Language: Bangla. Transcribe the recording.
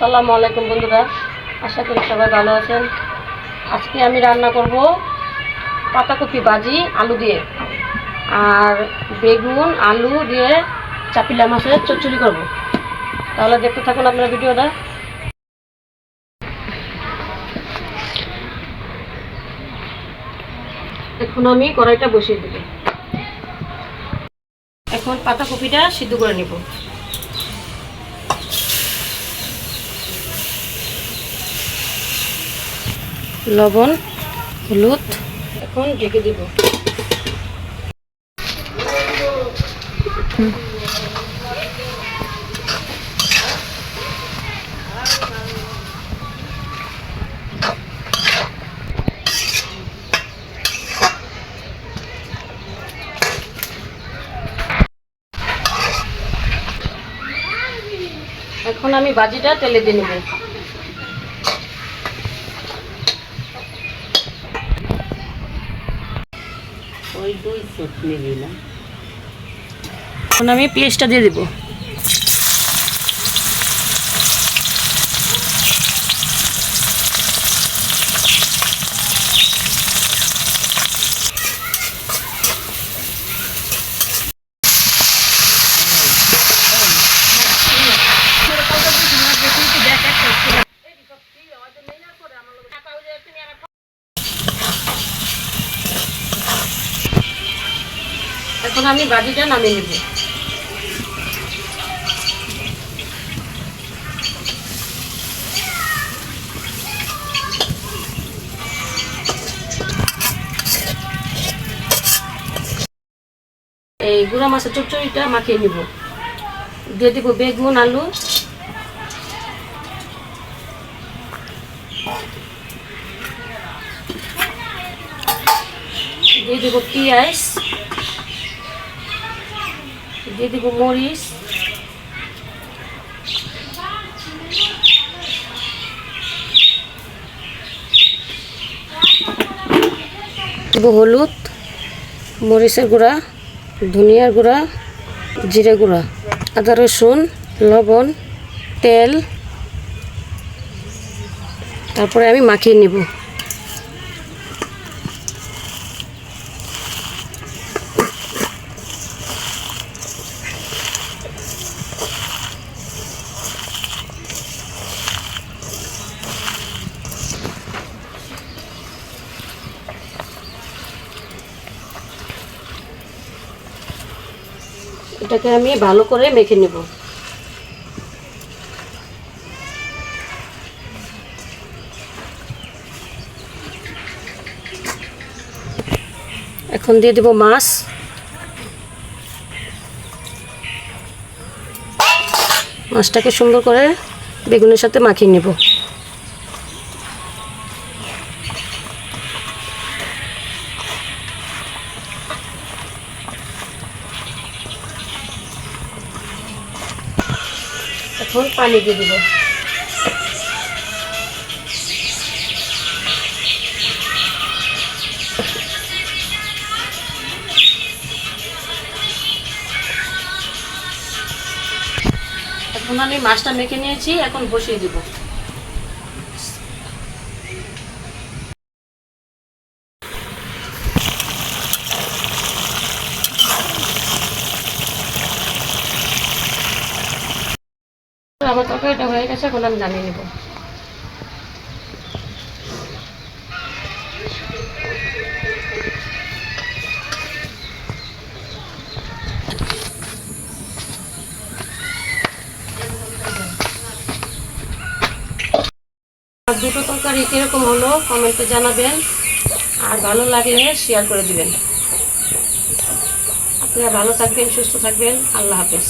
আসসালামু আলাইকুম বন্ধুরা। আশা করি সবাই ভালো আছেন। আজকে আমি রান্না করব পাতাকপি ভাজি, আলু দিয়ে। আর বেগুন, আলু দিয়ে চাপিলা মাছের চচ্চড়ি করব। তাহলে দেখতে থাকুন আপনারা ভিডিওটা। এখন আমি কড়াইটা বসিয়ে দেব। এখন পাতাকপিটা সিদ্ধ করে নিব। লবণ হলুদ। এখন ঢেকে দিব। এখন আমি বাজিটা তেলে দিয়ে নেব। ওই দুই চটনি দিলাম এখন আমি পেঁয়াজটা দিয়ে দেবো। এখন আমি বাজিটা নামিয়ে নেব। এই গুঁড়া মাছের চচ্চড়িটা মাখিয়ে নিব। দিয়ে দিব বেগুন, আলু। দিয়ে দিব পেঁয়াজ। দিয়ে দিব মরিচ। হলুদ, মরিচের গুঁড়া, ধনিয়ার গুঁড়া, জিরে গুঁড়া, আদা রসুন, লবণ, তেল। তারপরে আমি মাখিয়ে নিব। এটাকে আমি ভালো করে মেখে নেব। এখন দিয়ে দেব মাছ। মাছটাকে সুন্দর করে বেগুনের সাথে মাখিয়ে নেব। এখন পানি দিয়ে দিব। এখন আমি মাছটা মেখে নিয়েছি এখন বসিয়ে দিব। আমার তরকারিটা হয়ে গেছে, এখন আমি নামিয়ে নেব। দুটো তরকারি কীরকম হলো, কমেন্টে জানাবেন। আর ভালো লাগলে শেয়ার করে দিবেন। আপনারা ভালো থাকবেন, সুস্থ থাকবেন। আল্লাহ হাফেজ।